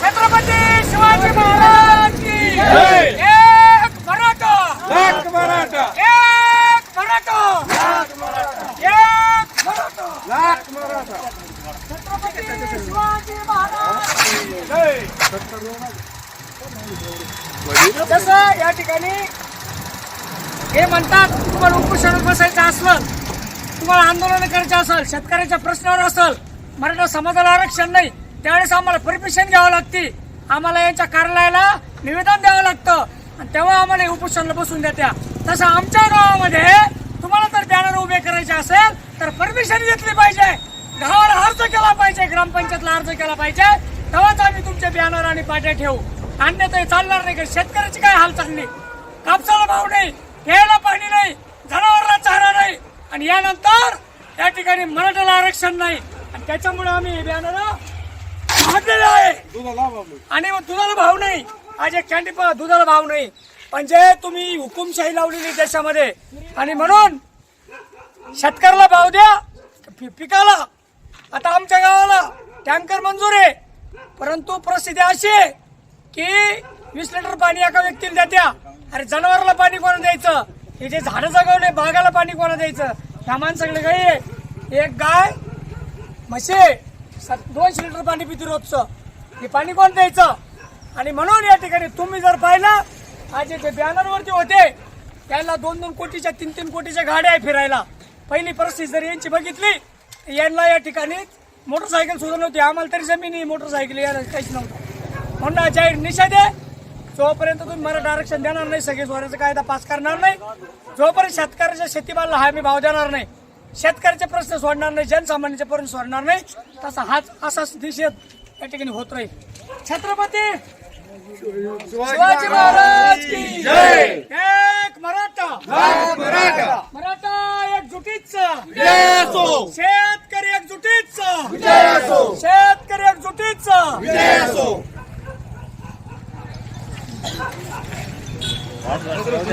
छत्रपती शिवाजी महाराज की जय. एक मराठा! लाख मराठा! एक मराठा! एक मराठा! लाख मराठा! छत्रपती शिवाजी महाराज जय. जसं या ठिकाणी हे म्हणतात तुम्हाला उपोषण बसायचं असलं तुम्हाला आंदोलन करायचं असेल शेतकऱ्याच्या प्रश्नावर असेल मराठा समाजाला आरक्षण नाही त्यावेळेस आम्हाला परमिशन घ्यावं लागते. आम्हाला यांच्या कार्यालयाला निवेदन द्यावं लागतं. आणि तेव्हा आम्हाला हे बसून देत्या. तसं आमच्या गावामध्ये तुम्हाला जर बॅनर उभे करायचे असेल तर परमिशन घेतली पाहिजे. गावाला अर्ज केला पाहिजे ग्रामपंचायतला अर्ज केला पाहिजे. तेव्हाच आम्ही तुमचे बॅनर आणि पाट्या ठेवू. अन्यथा चालणार नाही का शेतकऱ्याची काय हाल चालली कापसाला भाव नाही. घ्यायला पाणी नाही जनावरला चारा नाही. आणि यानंतर या ठिकाणी मराठ्याला आरक्षण नाही. आणि त्याच्यामुळे आम्ही बॅनर काढलेलं आहे. आणि दुधाला भाव नाही. आज एक पहा दुधाला भाव नाही. म्हणजे तुम्ही हुकुमशाही लावलेली देशामध्ये आणि म्हणून शेतकऱ्याला भाव द्या पिकाला. आता आमच्या गावाला टँकर मंजूर आहे. परंतु परिस्थिती अशी आहे की वीस लिटर पाणी एका व्यक्तीला देत्या. अरे जनावरला पाणी कोणा द्यायचं? हे जे झाडं जगवले बागाला पाणी कोणा द्यायचं? ह्या माणसाकडे गाई आहे. एक गाय म्हशी आहे. दोनशे लिटर पाणी पिते रोजचं. हे पाणी कोण द्यायचं? आणि म्हणून या ठिकाणी तुम्ही जर पाहिलं आज जे बॅनरवरती होते त्याला दोन दोन कोटीच्या तीन तीन कोटीच्या गाड्या आहे फिरायला. पहिली परिस्थिती जर यांची बघितली यांना या ठिकाणी मोटरसायकल सुद्धा नव्हती. आम्हाला तरी जमिनी मोटरसायकल यायला काहीच नव्हतं. म्हणून जाहीर निषेध आहे. जोपर्यंत तुम्ही मराठा आरक्षण देणार नाही सगळे सोन्याचा कायदा पास करणार नाही. जोपर्यंत शेतकऱ्याच्या शेतीमालला हा मी भाव देणार नाही शेतकऱ्याचे प्रश्न सोडणार नाही जनसामान्याचे प्रश्न सोडणार नाही तसा हाच असाच निषेध या ठिकाणी होत राहील. छत्रपती शिवाजी महाराज की जय. एक मराठा. मराठा. मराठा एकजुटीचा शेतकरी एकजुटीचा शेतकरी एकजुटीचा Hello.